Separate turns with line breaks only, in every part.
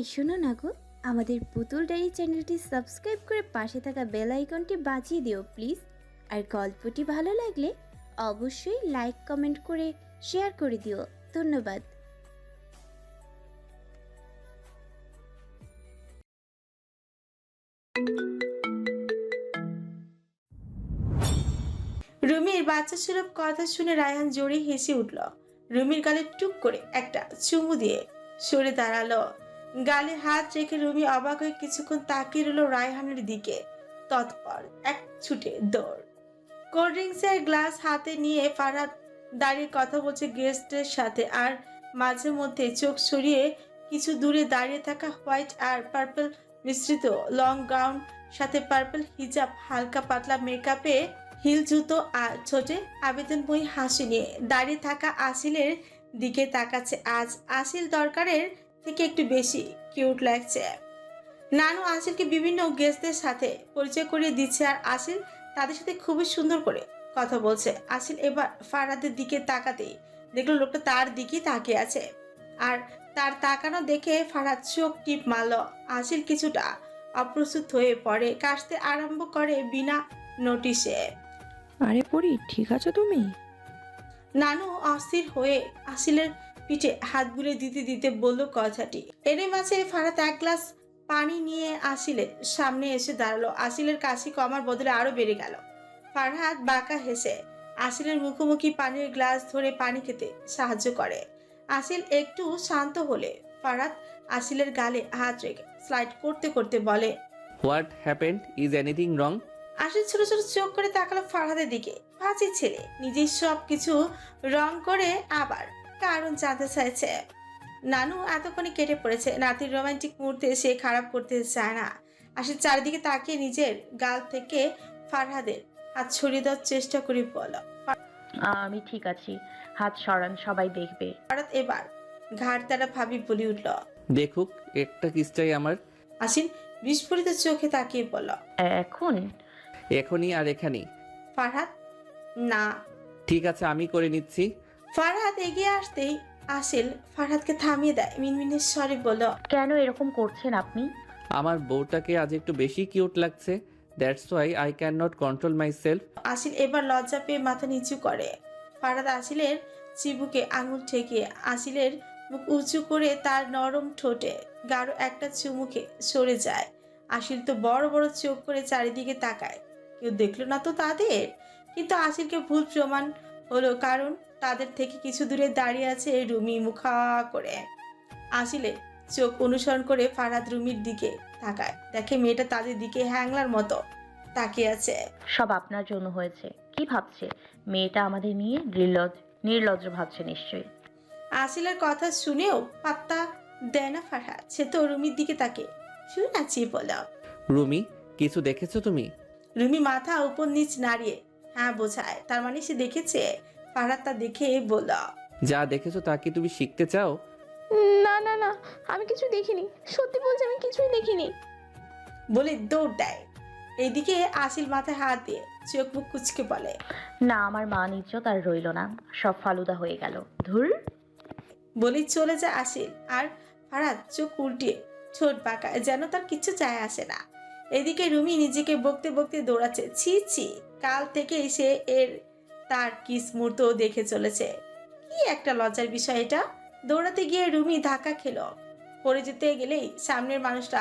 এই শোনো না গো, আমাদের পুতুল ডায়েরি চ্যানেলটি সাবস্ক্রাইব করে পাশে থাকা বেল আইকনটি বাজিয়ে দিও প্লিজ। আর গল্পটি ভালো লাগলে অবশ্যই লাইক, কমেন্ট করে শেয়ার করে দিও। ধন্যবাদ।
রুমির বাচ্চা সুলভ কথা শুনে রায়হান জোরে হেসে উঠল। রুমির গালে টুক করে একটা চুমু দিয়ে সরে দাঁড়াল। গালে হাত রেখে রুমি অবাক হয়ে কিছুক্ষণ তাকিয়ে রইল রায়হানের দিকে। তৎপর এক ছুটে দৌড়। কোল্ড ড্রিঙ্কসের গ্লাস হাতে নিয়ে ফারাদ দাঁড়িয়ে কথা বলছে গেস্টের সাথে আর মাঝে মধ্যে চোখ সরিয়ে কিছু দূরে দাঁড়িয়ে থাকা হোয়াইট আর পার্পল মিশ্রিত লং গাউন, সাথে পার্পল হিজাব, হালকা পাতলা মেকআপে হিল জুতো আর ছোটে আবেদনময়ী হাসি নিয়ে দাঁড়িয়ে থাকা আসিলের দিকে তাকাচ্ছে। আজ আসিল দরকারের থেকে একটু বেশি কিউট লাগছে। নানু আসিলকে বিভিন্ন গেস্টদের সাথে পরিচয় করিয়ে দিচ্ছে আর আসিল তাদের সাথে খুবই সুন্দর করে কথা বলছে। আসিল এবার ফারাদের দিকে তাকাতেই দেখল লোকটা তার দিকেই তাকিয়ে আছে। আর তার তাকানো দেখে ফারাদ চোখ টিপ মারল। আসিল কিছুটা অপ্রস্তুত হয়ে পড়ে কাশতে আরম্ভ করে বিনা নোটিশে।
আরে পড়ি ঠিক আছো তুমি?
নানু অস্থির হয়ে আসিলের পিঠে হাত বুলে দিতে দিতে বলল কথাটি। এর মাঝে ফারাত এক গ্লাস পানি নিয়ে আসিলে সামনে এসে দাঁড়াল। আসিলের কাশি কমার বদলে আরও বেড়ে গেল। ফারহাদ বাঁকা হেসে আসিলের মুখোমুখি পানির গ্লাস ধরে পানি খেতে সাহায্য করে। আসিল একটু শান্ত হলে ফারাত আসিলের গালে হাত রেখে স্লাইড করতে করতে বলে
what happened is anything wrong
Ashis ছোট ছোট চোখ করে তাকালো ফারহাদের দিকে। ফাঁসি ছেলে নিজের সব কিছু রং করে আবার কারণ জানতে চাইছে। নানু এতক্ষণে কেটে পড়েছে। নাতির রোমান্টিক মুহূর্তে সে খারাপ করতে চায় না। আশিস চারিদিকে তাকিয়ে নিজের গাল থেকে ফারহাদের হাত ছড়িয়ে দেওয়ার চেষ্টা করি বল।
আমি ঠিক আছি। হাত সরান সবাই দেখবে।
ফারহাদ এবার ঘাট তারা ভাবি বলি উঠল।
দেখুক একটা কিস চাই আমার।
আশিন বিস্ফোরিত চোখে তাকিয়ে বলল।
এখন?
এখনই আর এখানেই।
ফারহাদ না।
ঠিক আছে আমি করে নিচ্ছি।
ফারহাদ এগিয়ে আসতেই আসিল। ফারহাদকে থামিয়ে দেয়। মিনমিনের স্বরে বলল
কেন এরকম করছেন আপনি?
আমার বউটাকে আজ একটু বেশি কিউট লাগছে। That's why I can not control myself
Asil এবার লজ্জা পেয়ে মাথা নিচু করে। ফারাদ আসিলের চিবুকে আঙুল ঠেকিয়ে আসিলের মুখ উঁচু করে তার নরম ঠোঁটে গাঢ় একটা চুমুকে সরে যায়। আসিল তো বড় বড় চোখ করে চারিদিকে তাকায়। কেউ দেখল না তো তাদের? কিন্তু আসিলকে ভুল প্রমাণ হলো কারণ তাদের থেকে কিছু দূরে দাঁড়িয়ে আছে রুমি মুখা করে। আসিলে চোখ অনুসরণ করে ফারাদ রুমির দিকে তাকায়। দেখে মেয়েটা তাদের দিকে হ্যাংলার মতো তাকিয়ে আছে।
সব আপনার জন্য হয়েছে। কি ভাবছে? মেয়েটা আমাদের নিয়ে নির্লজ্জ নির্লজ্জ ভাবছে নিশ্চয়ই।
আসিলের কথা শুনেও পাত্তা দেয় না ফারহাদ সে তো রুমির দিকে তাকে শুনে নাচিয়ে বলল
রুমি কিছু দেখেছ তুমি?
রুমি মাথা উপর নিচ নাড়িয়ে হ্যাঁ বোঝায়। তার মানে সে দেখেছে? ফারহাদ তা দেখে বলল।
যা দেখেছ তা কি তুমি শিখতে চাও?
না না না আমি কিছু দেখিনি। সত্যি বলছি আমি কিছুই দেখিনি।
বলে দৌড় দেয়। এইদিকে আসিল মাথায় হাত দিয়ে চোখ মুখ কুচকে বলে।
না আমার মান ইজ্জত আর রইল না। সব ফালুদা হয়ে গেল। ধুর।
বলি চলে যায় আসিল আর ফারাদ চোখ উল্টিয়ে ঠোঁট বাঁকায় যেন তার কিছু চায় আসে না। এদিকে রুমি নিজেকে বকতে বকতে দৌড়াচ্ছে। ছি ছি। কাল থেকে সে এর তার কিস মুহূর্ত দেখে চলেছে। কি একটা লজ্জার বিষয় এটা? দৌড়াতে গিয়ে রুমি ধাক্কা খেলো। পড়ে যেতে গেলেই সামনের মানুষটা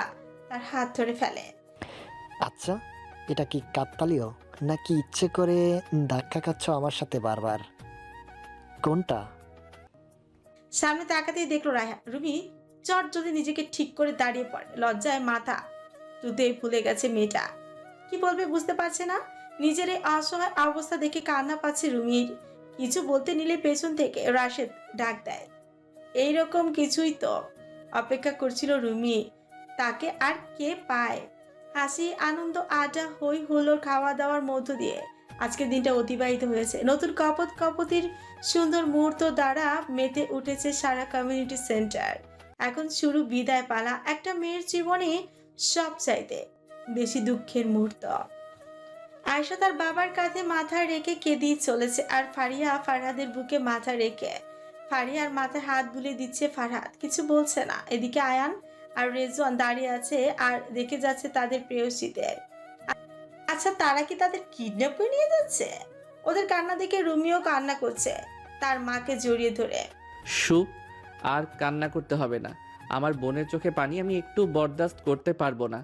তার হাত ধরে ফেলে।
আচ্ছা এটা কি কাকতালীয় নাকি ইচ্ছে করে ধাক্কা খাচ্ছ আমার সাথে বারবার? কোনটা?
সামনে তাকাতেই দেখল রায়হা। রুমি চট যদি নিজেকে ঠিক করে দাঁড়িয়ে পড়ে। লজ্জায় মাথা তুতে ভুলে গেছে মেয়েটা। কি বলবে বুঝতে পারছে না? নিজের এই অসহায় অবস্থা দেখে কান্না পাচ্ছে রুমির। কিছু বলতে নিলে পেছন থেকে রাশেদ ডাক দেয়। এইরকম কিছুই তো, অপেক্ষা করছিল রুমি। তাকে আর কে পায়? হাসি, আনন্দ, আড্ডা হই হুল্লোর খাওয়া দাওয়ার মধ্য দিয়ে আজকের দিনটা অতিবাহিত হয়েছে। নতুন কপত কপতির সুন্দর মুহূর্ত দ্বারা মেতে উঠেছে সারা কমিউনিটি সেন্টার এখন শুরু বিদায় পালা একটা মেয়ের জীবনে সব চাইতে বেশি দুঃখের মুহূর্ত। আয়সা তার বাবার কাঁধে মাথা রেখে কেঁদেই চলেছে আর ফারিয়া ফারহাদের বুকে মাথা রেখে। ফারিয়ার মাথায় হাত বুলিয়ে দিচ্ছে ফারহাদ। কিছু বলছে না। এদিকে আয়ান আর রেজওয়ান দাঁড়িয়ে আছে আর দেখে যাচ্ছে তাদের প্রেয়সীদের। আচ্ছা তারা কি তাদের কিডন্যাপ করে নিয়ে যাচ্ছে? ওদের কান্না দেখে রুমিও কান্না করছে তার মাকে জড়িয়ে ধরে।
সুপ, আর কান্না করতে হবে না। আমার বোনের চোখে পানি আমি একটু বরদাস্ত করতে পারব না।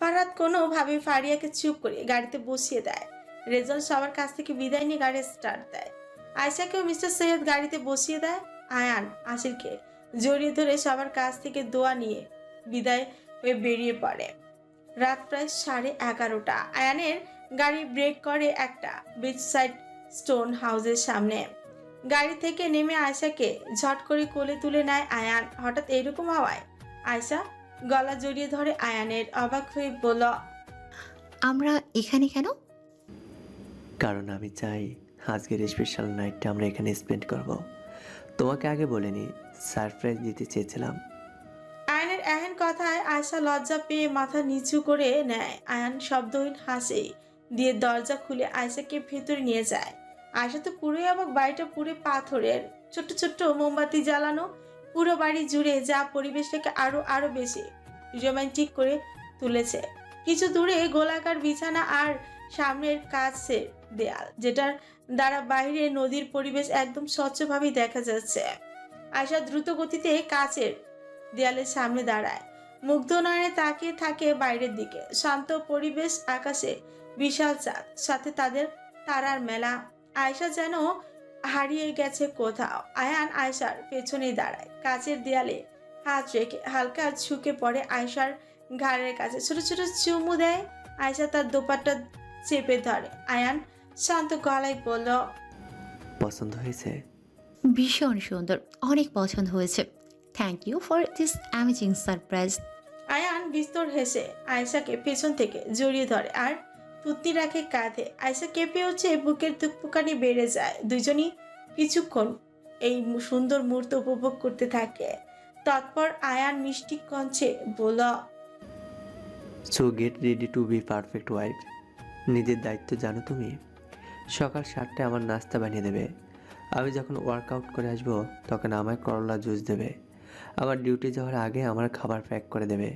ফারাদ কোনোভাবে ফারিয়াকে চুপ করে গাড়িতে বসিয়ে দেয়। রেজন সবার কাছ থেকে বিদায় নিয়ে গাড়ি স্টার্ট দেয়। আয়সাকেও মিস্টার সৈয়দ গাড়িতে বসিয়ে দেয়। আয়ান আসিরকে জড়িয়ে ধরে সবার কাছ থেকে দোয়া নিয়ে বিদায় হয়ে বেরিয়ে পড়ে। রাত প্রায় সাড়ে এগারোটা। আয়ানের গাড়ি ব্রেক করে একটা বিচ সাইড স্টোন হাউসের সামনে। গাড়ি থেকে নেমে আয়সাকে ঝট করে কোলে তুলে নেয় আয়ান। হঠাৎ এরকম হওয়ায় আয়সা গলা জড়িয়ে ধরে আয়ানের অবাক হয়ে বলল
আমরা এখানে কেন?
কারণ আমি চাই আজকের স্পেশাল নাইটটা আমরা এখানে স্পেন্ড করব। তোমাকে আগে বলিনি সারপ্রাইজ দিতে চেয়েছিলাম।
আয়ানের এহেন কথায় আয়সা লজ্জা পেয়ে মাথা নিচু করে নেয়। আয়ান শব্দহীন হাসে দিয়ে দরজা খুলে আয়সাকে ভেতরে নিয়ে যায়। আয়সা তো পুরোই অবাক বাড়িটা পুরো পাথরের। ছোট্ট ছোট্ট মোমবাতি জ্বালানো পুরো বাড়ি জুড়ে যা পরিবেশটাকে আরও আরও বেশি রোমান্টিক করে তুলেছে। কিছু দূরে গোলাকার বিছানা আর সামনের কাছে দেয়াল, যেটার দ্বারা বাইরে নদীর পরিবেশ একদম স্বচ্ছভাবেই দেখা যাচ্ছে। আয়সা দ্রুত গতিতে কাচের দেয়ালের সামনে দাঁড়ায়। মুগ্ধ নয়নে তাকিয়ে থাকে বাইরের দিকে। শান্ত পরিবেশ আকাশে বিশাল চাঁদ, সাথে তাদের তারার মেলা। আয়সা যেন হারিয়ে গেছে কোথাও। আয়ান আয়সার পেছনে দাঁড়ায়। কাচের দেয়ালে হাত রেখে হালকা ঝুঁকে পড়ে আয়সার ঘাড়ের কাছে। ছোট ছোট চুমু দেয়। আয়সা তার দোপাট্টা চেপে ধরে। আয়ান শান্ত গলায় বলল
পছন্দ হয়েছে?
ভীষণ সুন্দর। অনেক পছন্দ হয়েছে। Thank you for this amazing surprise
Ayan বিস্তর হেসে আয়সাকে পেছন থেকে জড়িয়ে ধরে। আর তুত্তি রাখে কাঁধে। আয়সা কেঁপে উঠছে বুকের তুকপুকানি বেড়ে যায়। দুজনই কিছুক্ষণ এই সুন্দর মুহূর্ত উপভোগ করতে থাকে। তৎপর আয়ান মিষ্টি কঞ্চে বল
so get ready to be perfect wife নিজের দায়িত্ব জানো তুমি। সকাল সাতটায় আমার নাস্তা বানিয়ে দেবে। আমি যখন ওয়ার্কআউট করে আসব, তখন আমায় করলা জুস দেবে। আমার ডিউটি যাওয়ার আগে আমার খাবার প্যাক করে দেবে।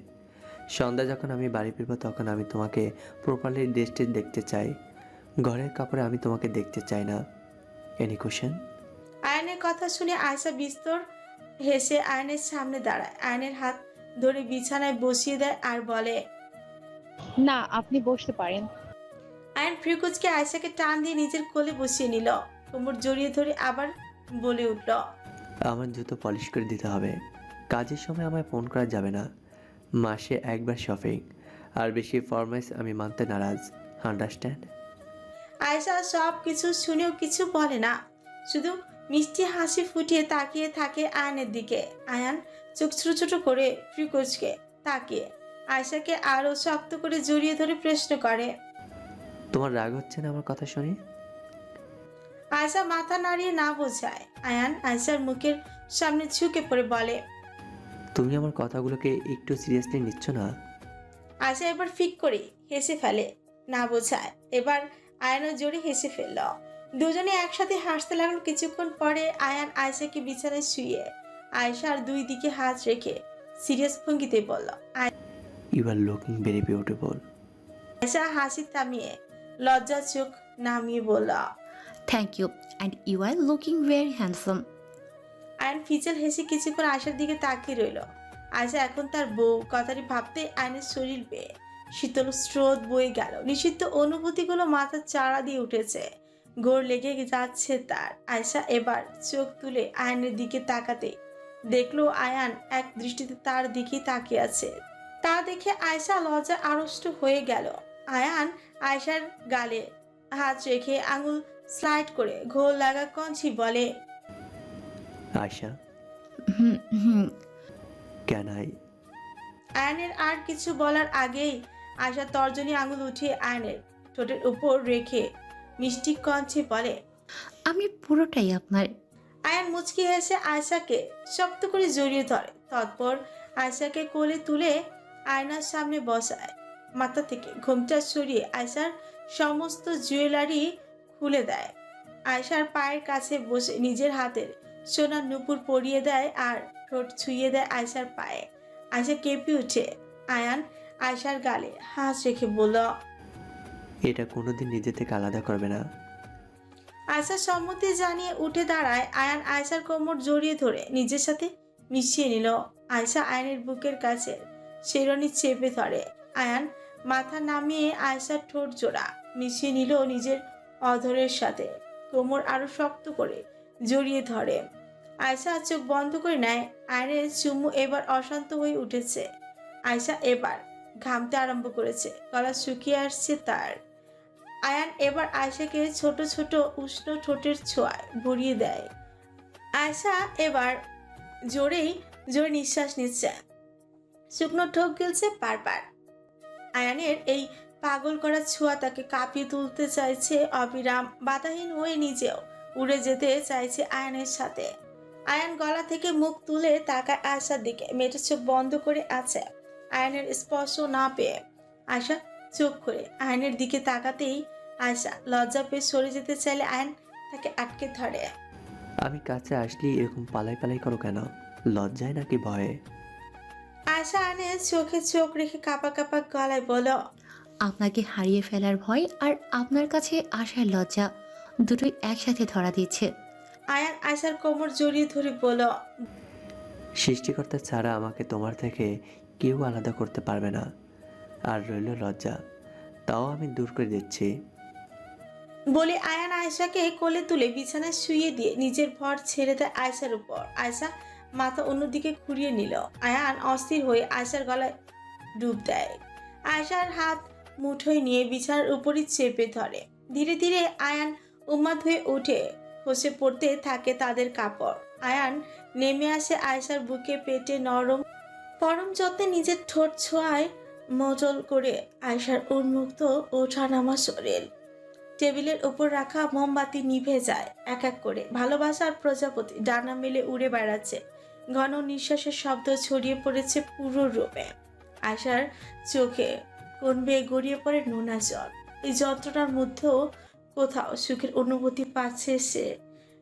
সন্ধ্যা যখন আমি বাড়ি ফিরবো তখন আমি তোমাকে প্রপারলি ড্রেসটি দেখতে চাই। ঘরের কাপড়ে আমি তোমাকে দেখতে চাই না। এনি কোশ্চেন
আয়নের কথা শুনে আয়সা বিস্তর হেসে আয়নের সামনে দাঁড়ায়। আয়নের হাত ধরে বিছানায় বসিয়ে দেয় আর বলে
না আপনি বসতে পারেন।
আয়ন ফ্রিকুজকে আয়সাকে টান দিয়ে নিজের কোলে বসিয়ে নিল। কোমর জড়িয়ে ধরে আবার বলে উঠল
আমার জুতো পলিশ করে দিতে হবে। কাজের সময় আমায় ফোন করা যাবে না। মাসে একবার শপিং আর বেশি ফরমাইশ আমি মানতে নারাজ। আন্ডারস্ট্যান্ড
আয়সা সব কিছু শুনেও কিছু বলে না। শুধু মিষ্টি হাসি ফুটিয়ে তাকিয়ে থাকে আয়নের দিকে। আয়ান চোখ ছোট ছোট করে ফ্রিকোজকে তাকিয়ে। আয়সাকে আরও শক্ত করে জড়িয়ে ধরে প্রশ্ন করে।
তোমার রাগ হচ্ছে না আমার কথা শুনি?
আয়সা মাথা নাড়িয়ে না বোঝায়। আয়ান আয়সার মুখের সামনে ঝুঁকে পড়ে বলে
তুমি আমার কথাগুলোকে একটু সিরিয়াসলি নিচ্ছ না?
আয়সা এবার ফিক করে হেসে ফেলে না বোঝায়। এবার আয়ানও জোরে হেসে ফেলল। দুজনে একসাথে হাসতে লাগল কিছুক্ষণ পরে আয়ান আয়সাকে বিছানায় শুয়ে। আয়সার দুই দিকে হাত রেখে সিরিয়াস ভঙ্গিতে বলল
you are looking very beautiful
Ayesha হাসি থামিয়ে লজ্জা চোখ নামিয়ে বলল
thank you and you are looking very handsome
Ayan ফিচেল হেসে কিছুক্ষণ আয়সার দিকে তাকিয়ে রইল। আয়সা এখন তার বউ, কথাটি ভাবতে আয়নের শরীর বেয়ে। শীতল স্রোত বয়ে গেল। নিষিদ্ধ অনুভূতিগুলো মাথার চাড়া দিয়ে উঠেছে। গোড় লেগে যাচ্ছে তার। আয়সা এবার চোখ তুলে আয়নের দিকে তাকাতে দেখল আয়ান এক দৃষ্টিতে তার দিকে তাকিয়ে আছে। তা দেখে আয়সা লজ্জা আড়ষ্ট হয়ে গেল। আয়ান আয়সার গালে হাত রেখে আঙুল স্লাইড করে ঘোল লাগা কঞ্চি বলে
Ayesha.
Hmm hmm.
Can I
আয়নের আর কিছু বলার আগেই আয়সা তর্জনী আঙুল উঠিয়ে আয়নের ঠোঁটের উপর রেখে মিষ্টি কঞ্চে বলে
আমি পুরোটাই আপনার।
আয়ান মুচকি হেসে আয়শাকে শক্ত করে জড়িয়ে ধরে। তৎপর আয়শাকে কোলে তুলে আয়নার সামনে বসায়। মাথা থেকে ঘোমটা সরিয়ে আয়শার সমস্ত জুয়েলারি খুলে দেয়। আয়শার পায়ের কাছে বসে নিজের হাতের সোনার নুপুর পরিয়ে দেয় আর ঠোঁট ছুঁয়ে দেয় আয়সার পায়ে। আয়সা কেঁপে উঠে। আয়ান আয়সার গালে হাত রেখে বলল
এটা কোনোদিন নিজে থেকে আলাদা করবে না।
আয়সার সম্মতি জানিয়ে উঠে দাঁড়ায় আয়ান আয়সার কোমর জড়িয়ে ধরে নিজের সাথে মিশিয়ে নিল। আয়সা আয়নের বুকের কাছে শিরনি চেপে ধরে। আয়ান মাথা নামিয়ে আয়সার ঠোঁট জোড়া মিশিয়ে নিল নিজের অধরের সাথে। কোমর আরও শক্ত করে জড়িয়ে ধরে। আয়সা চোখ বন্ধ করে নেয়। আয়নের চুমু এবার অশান্ত হয়ে উঠেছে। আয়সা এবার ঘামতে আরম্ভ করেছে। গলা শুকিয়ে আসছে তার। আয়ান এবার আয়সাকে ছোট ছোট, উষ্ণ ঠোঁটের ছোঁয়ায় ভরিয়ে দেয়। আয়সা এবার জোরেই, জোরে নিঃশ্বাস নিচ্ছে। শুকনো ঠোক গিলছে বারবার। আয়ানের এই পাগল করা ছোঁয়া তাকে কাঁপিয়ে তুলতে চাইছে অবিরাম, বাধাহীন হয়ে নিজেও। উড়ে যেতে চাইছে আয়নের সাথে। আয়ন গলা থেকে মুখ তুলে তাকায় আয়সার দিকে মেয়েটা চোখ বন্ধ করে আছে। আয়নের স্পর্শ না পেয়ে আয়সা চোখ করে আয়নের দিকে তাকাতেই আয়সা লজ্জা পেয়ে সরে যেতে চাইলে আয়ন তাকে আটকে ধরে।
আমি কাছে আসলি এরকম পালাই পালাই করো কেন? লজ্জায় নাকি ভয়ে?
আয়সা আয়নের চোখে চোখ রেখে কাপা কাপা গলায় বলো
আপনাকে হারিয়ে ফেলার ভয় আর আপনার কাছে আসার লজ্জা। দুটোই একসাথে ধরা দিচ্ছে।
আয়ান আয়সার কোমর জড়িয়ে ধরে বলো
সৃষ্টিকর্তা ছাড়া আমাকে তোমার থেকে কেউ আলাদা করতে পারবে না। আর রইল লজ্জা তাও আমি দূর করে দিচ্ছি।
বলে আয়ান আয়সাকে কোলে তুলে বিছানায় শুয়ে দিয়ে নিজের ভর ছেড়ে দেয় আয়সার উপর। আয়সা মাথা অন্যদিকে ঘুরিয়ে নিল। আয়ান অস্থির হয়ে আয়সার গলায় ডুব দেয়। আয়সার হাত মুঠোয় নিয়ে বিছানার উপরই চেপে ধরে। ধীরে ধীরে আয়ান উন্মাদ হয়ে উঠে খসে পড়তে থাকে তাদের কাপড়। আয়ান নেমে আসে আয়সার বুকে পেটে নরম, পরম যত্নে নিজের ঠোঁট ছোঁয়ায় মজল করে আয়সার উন্মুক্ত ওঠানামা শরীর। টেবিলের উপর রাখা মোমবাতি নিভে যায় এক এক করে। ভালোবাসার প্রজাপতি ডানা মেলে উড়ে বেড়াচ্ছে। ঘন নিঃশ্বাসের শব্দ ছড়িয়ে পড়েছে পুরো রূপে আশার চোখে কোন বেয়ে গড়িয়ে পড়ে নোনা জল। এই যন্ত্রণার মধ্যেও কোথাও সুখের অনুভূতি পাচ্ছে সে।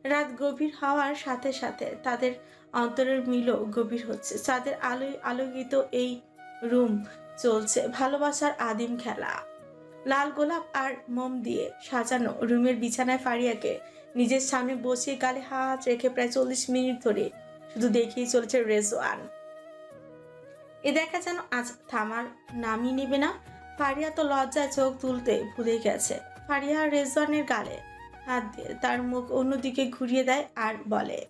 রাত গভীর হওয়ার সাথে সাথে তাদের অন্তরের মিলও গভীর হচ্ছে। তাদের আলোয় আলোকিত এই রুম চলছে ভালোবাসার আদিম খেলা। লাল গোলাপ আর মোম দিয়ে সাজানো রুমের বিছানায় ফারিয়াকে নিজের সামনে বসিয়ে গালে হাত রেখে প্রায় চল্লিশ মিনিট ধরে শুধু দেখেই চলেছে রেজওয়ান। এ দেখা যেন আজ থামার নামই নেবে না। ফারিয়া তো লজ্জায় চোখ তুলতে ভুলে গেছে। ফারিয়া রেজওয়ানের গালে হাত দিয়ে তার মুখ অন্যদিকে ঘুরিয়ে দেয় আর বলে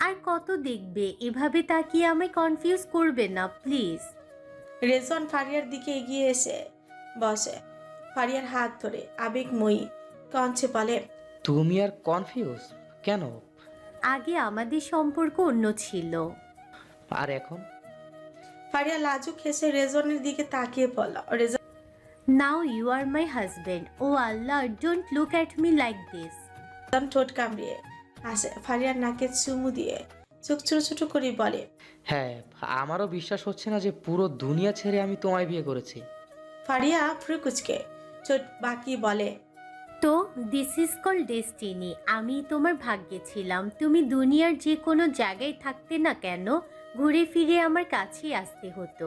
আর কত দেখবে? এভাবে তাকিয়ে আমায় কনফিউজ করবে না প্লিজ
রেজওয়ান ফারিয়ার দিকে এগিয়ে এসে বসে। ফারিয়ার হাত ধরে আবেগময়ী কঞ্চে বলে
তুমি আর কনফিউজ কেন?
আগে আমাদের সম্পর্ক অন্য ছিল।
আর এখন?
ফারিয়া লাজুক হেসে রেজনের দিকে তাকিয়ে পড়ল Rezwan
now you are my husband O Allah don't look at me like this
ঠোঁট কামড়িয়ে হাসে ফারিয়ার নাকে চুমু দিয়ে চোখ ছোট ছোট করে বলে
হ্যাঁ আমারও বিশ্বাস হচ্ছে না যে পুরো দুনিয়া ছেড়ে আমি তোমায় বিয়ে করেছি।
ফারিয়া ফ্রুকুচকে ছোট বাকি বলে
তো দিস ইজ কল ডেস্টিনি আমি তোমার ভাগ্যে ছিলাম। তুমি দুনিয়ার যে কোনো জায়গায় থাকতে না কেন ঘুরে ফিরে আমার কাছেই আসতে হতো।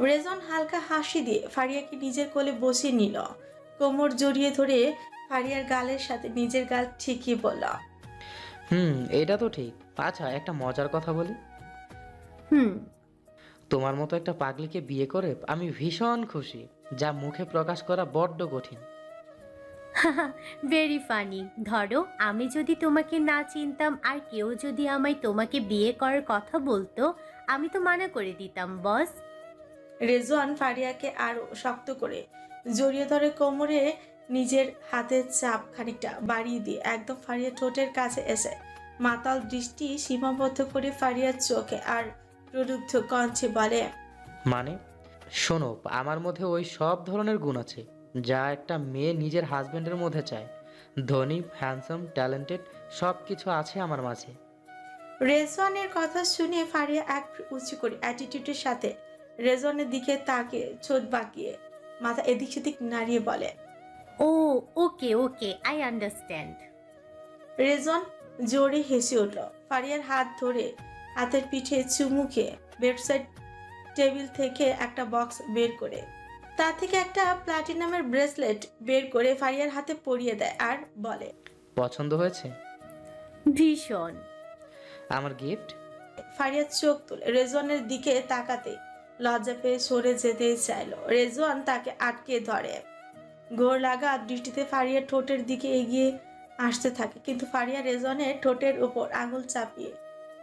রেজন হালকা হাসি দিয়ে ফারিয়াকে নিজের কোলে বসিয়ে নিল। কোমর জড়িয়ে ধরে ফারিয়ার গালের সাথে নিজের গাল ঠিকই বলল।
হুম এটা তো ঠিক। আচ্ছা একটা মজার কথা বলি।
হুম।
তোমার মতো একটা পাগলিকে বিয়ে করে আমি ভীষণ খুশি যা মুখে প্রকাশ করা বড্ড কঠিন।
ভেরি ফানি ধরো আমি যদি তোমাকে না চিনতাম আর কেউ যদি আমায় তোমাকে বিয়ে করার কথা বলতো আমি তো মানা করে দিতাম বস
রেজওয়ান ফারিয়াকে আরও শক্ত করে জড়িয়ে ধরে কোমরে নিজের হাতের চাপ খানিকটা বাড়িয়ে দিয়ে একদম ফারিয়া ঠোঁটের কাছে এসে মাতাল দৃষ্টি সীমাবদ্ধ করে ফারিয়ার চোখে আর প্রলুব্ধ কঞ্চে বলে
মানে? শোনো আমার মধ্যে ওই সব ধরনের গুণ আছে যা একটা মেয়ে নিজের হাজবেন্ডের মধ্যে চায়। ধনী হ্যান্ডসাম ট্যালেন্টেড সব কিছু আছে আমার মাঝে।
রেজওয়ানের কথা শুনে ফারিয়া এক উঁচু করে অ্যাটিটিউডের সাথে রেজওয়ানের দিকে তাকে ছোট বাঁকিয়ে মাথা এদিক সেদিক নাড়িয়ে বলে
ও okay okay I understand
Rezan জোরে হেসে উঠল। ফারিয়ার হাত ধরে হাতের পিঠে চুমুকে খেয়ে বেডসাইড টেবিল থেকে একটা বক্স বের করে তা থেকে একটা প্লাটিনামের ব্রেসলেট বের করে ফারিয়ার হাতে পরিয়ে দেয় আর বলে
পছন্দ হয়েছে?
ভীষণ।
আমার গিফট?
ফারিয়ার চোখ তুলে রেজনের দিকে তাকাতে লজ্জা পেয়ে সরে যেতে চাইলো। রেজওয়ান তাকে আটকে ধরে। ঘোর লাগা দৃষ্টিতে ফারিয়ার ঠোঁটের দিকে এগিয়ে আসতে থাকে কিন্তু ফারিয়া রেজওয়ানের ঠোঁটের উপর আঙুল চাপিয়ে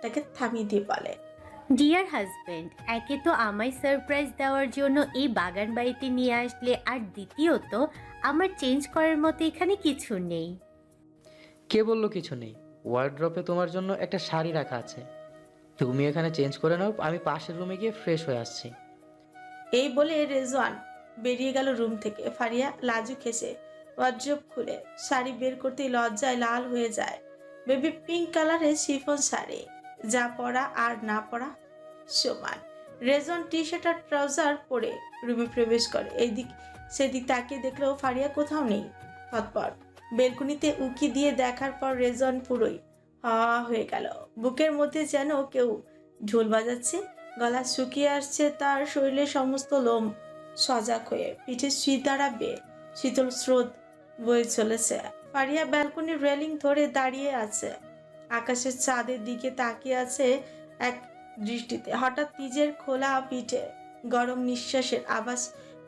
তাকে থামিয়ে দিয়ে বলে
ডিয়ার হাজবেন্ড একে তো আমায় সারপ্রাইজ দেওয়ার জন্য এই বাগান বাড়িতে নিয়ে আসলে আর দ্বিতীয়ত আমার চেঞ্জ করার মতো এখানে কিছু নেই।
কে বলল কিছু নেই? ওয়ার্ড্রপে তোমার জন্য একটা শাড়ি রাখা আছে। তুমি এখানে চেঞ্জ করে নাও, আমি পাশের রুমে গিয়ে ফ্রেশ হয়ে আসছি।
এই বলে রেজওয়ান বেরিয়ে গেল রুম থেকে। ফারিয়া লাজু খেসে ওয়ার্ড্রোব খুলে শাড়ি বের করতেই লজ্জায় লাল হয়ে যায়। বেবি পিঙ্ক কালারের শিফন শাড়ি, যা পরা আর না পরা সমান। রেজন টি শার্ট আর ট্রাউজার পরে রুমে প্রবেশ করে। এইদিক সেদিক তাকিয়ে দেখলেও ফারিয়া কোথাও নেই। তৎপর, বেলকুনিতে উকি দিয়ে দেখার পর রেজন পুরোই হাওয়া হয়ে গেল। বুকের মধ্যে যেন কেউ ঢোল বাজাচ্ছে, গলা শুকিয়ে আসছে তার শরীরের সমস্ত লোম সজাগ হয়ে, পিঠে শীতারা বেয়ে শীতল স্রোত বয়ে চলেছে। ফারিয়া ব্যালকনির রেলিং ধরে দাঁড়িয়ে আছে। আকাশের চাঁদের দিকে তাকিয়ে আছে এক দৃষ্টিতে। হঠাৎ নিজের খোলা পিঠে গরম নিঃশ্বাসের আবাস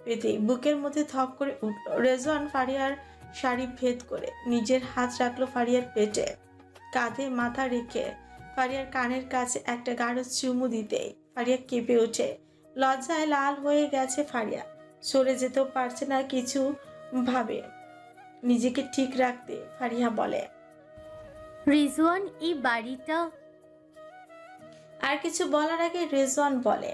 পেতেই বুকের মধ্যে থপ করে উঠল। রেজওয়ান ফারিয়ার শাড়ি ভেদ করে নিজের হাত রাখল ফারিয়ার পেটে। কাঁধে মাথা রেখে ফারিয়ার কানের কাছে একটা গাঢ় চুমু দিতেই ফারিয়া কেঁপে ওঠে। লজ্জায় লাল হয়ে গেছে ফারিয়া। সরে যেতেও পারছে না কিছু ভাবে। নিজেকে ঠিক রাখতে ফারিয়া বলে
রিজওয়ান এই বাড়িটা?
আর কিছু বলার আগে রেজওয়ান বলে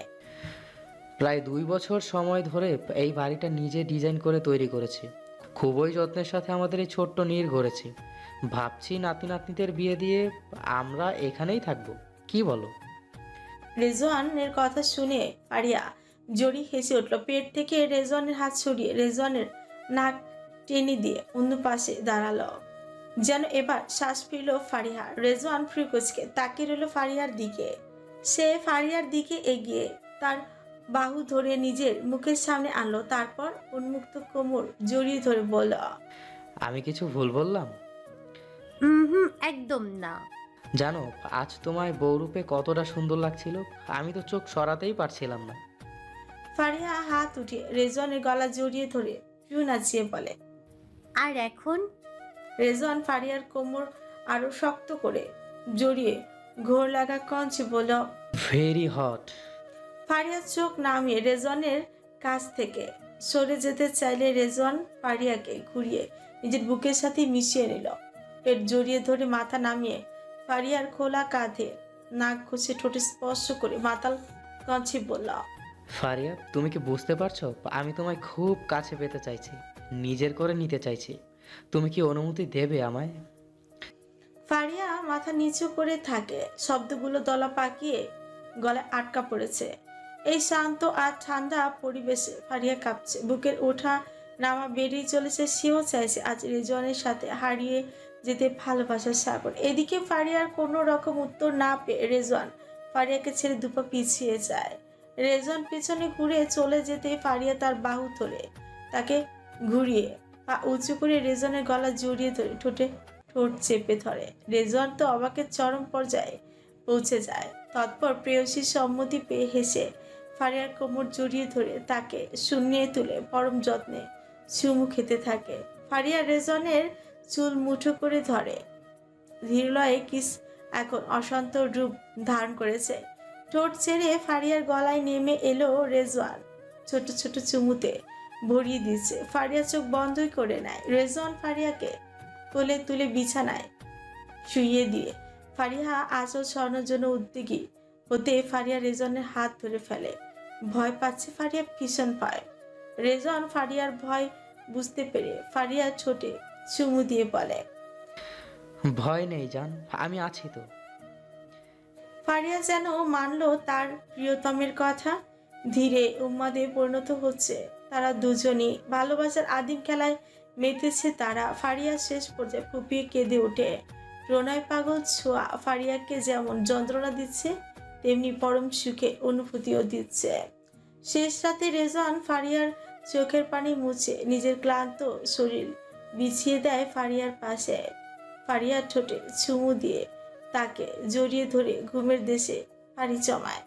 প্রায় দুই বছর সময় ধরে এই বাড়িটা নিজে ডিজাইন করে তৈরি করেছি। খুবই যত্নের সাথে আমাদের এই ছোট্ট নীর গড়েছি ভাবছি নাতি নাতনিদের বিয়ে দিয়ে আমরা এখানেই থাকব। কি বলো?
রেজওয়ানের কথা শুনে ফারিয়া জড়ি হেসে উঠল। পেট থেকে রেজওয়ানের হাত সরিয়ে রেজওয়ানের নাক টেনে দিয়ে অন্য পাশে দাঁড়াল। যেন এবার শ্বাস ফিরল ফারিহা রেজওয়ান ফ্রিকুচকে তাকিয়ে রইল ফারিয়ার দিকে। সে ফারিয়ার দিকে এগিয়ে তার বাহু ধরে নিজের মুখের সামনে আনলো তারপর উন্মুক্ত কোমর জড়িয়ে ধরে বলল
আমি কিছু ভুল বললাম?
হুম একদম না।
জানো আজ তোমায় বউরূপে কতটা সুন্দর লাগছিল আমি তো চোখ সরাতেই পারছিলাম না।
ফারিহা হাত উঠিয়ে রেজওয়ানের গলা জড়িয়ে ধরে পিউ নাচিয়ে বলে
আর এখন?
রেজওয়ান ফারিয়ার কোমর আরও শক্ত করে জড়িয়ে ঘোর লাগা কঞ্চে বলল
ভেরি হট।
ফারিয়ার চোখ নামিয়ে রেজনের কাছ থেকে। সরে যেতে চাইলে রেজন ফারিয়াকে ঘুরিয়ে নিজের বুকের সাথে মিশিয়ে নিল। পেট জড়িয়ে ধরে মাথা নামিয়ে ফারিয়ার খোলা কাঁধে নাক ঘষে ঠোঁটে স্পর্শ করে মাতাল কঞ্চে বলল
ফারিয়া তুমি কি বুঝতে পারছ? আমি তোমায় খুব কাছে পেতে চাইছি নিজের করে নিতে চাইছি। তুমি কি অনুমতি দেবে আমায়?
ফারিয়া মাথা নিচু করে থাকে। শব্দগুলো দলা পাকিয়ে গলায় আটকা পড়েছে। এই শান্ত আর ঠান্ডা পরিবেশে ফারিয়া কাঁপছে। বুকের ওঠা নামা বেরিয়ে চলেছে সেও চাইছে আজ রেজওয়ানের সাথে হারিয়ে যেতে ভালোবাসার সাগর। এদিকে ফারিয়ার কোনো রকম উত্তর না পেয়ে রেজওয়ান ফারিয়াকে ছেড়ে দুপা পিছিয়ে যায়। রেজওয়ান পিছনে ঘুরে চলে যেতে ফারিয়া তার বাহু ধরে তাকে ঘুরিয়ে পা উঁচু করে রেজওয়ানের গলা জড়িয়ে ধরে ঠোঁটে ঠোঁট চেপে ধরে। রেজওয়ান তো অবাকের চরম পর্যায়ে পৌঁছে যায়। তৎপর প্রেয়সীর সম্মতি পেয়ে হেসে ফারিয়ার কোমর জড়িয়ে ধরে তাকে শূন্যে তুলে পরম যত্নে চুমু খেতে থাকে। ফারিয়া রেজনের চুল মুঠো করে ধরে। ধীরলয়ে কিস এখন অশান্ত রূপ ধারণ করেছে। ঠোঁট ছেড়ে ফারিয়ার গলায় নেমে এলো রেজওয়ান। ছোট ছোট চুমুতে ভরিয়ে দিচ্ছে ফারিয়া চোখ বন্ধই করে নেয়। রেজওয়ান ফারিয়াকে কোলে তুলে বিছানায় শুইয়ে দিয়ে ফারিয়া আঁচল সরানোর জন্য উদ্যোগী হতে ফারিয়া রেজনের হাত ধরে ফেলে। ভয় পাচ্ছে ফারিয়া ভীষণ পায়। রেজন ফারিয়ার ভয় বুঝতে পেরে ফারিয়া ছোটে চুমু দিয়ে বলে
ভয় নেই জান আমি আছি তো।
ফারিয়া যেন মানলো তার প্রিয়তমের কথা। ধীরে উম্মাদে পরিণত হচ্ছে তারা দুজনই। ভালোবাসার আদিম খেলায় মেতেছে তারা। ফারিয়া শেষ পর্যায়ে ফুপিয়ে কেঁদে ওঠে। প্রণয় পাগল ছোঁয়া ফারিয়াকে যেমন যন্ত্রণা দিচ্ছে তেমনি পরম সুখে অনুভূতিও দিচ্ছে। শেষ রাতে রেজান ফারিয়ার চোখের পানি মুছে নিজের ক্লান্ত শরীর বিছিয়ে দেয় ফারিয়ার পাশে। ফারিয়ার ঠোঁটে চুমু দিয়ে তাকে জড়িয়ে ধরে ঘুমের দেশে পাড়ি জমায়।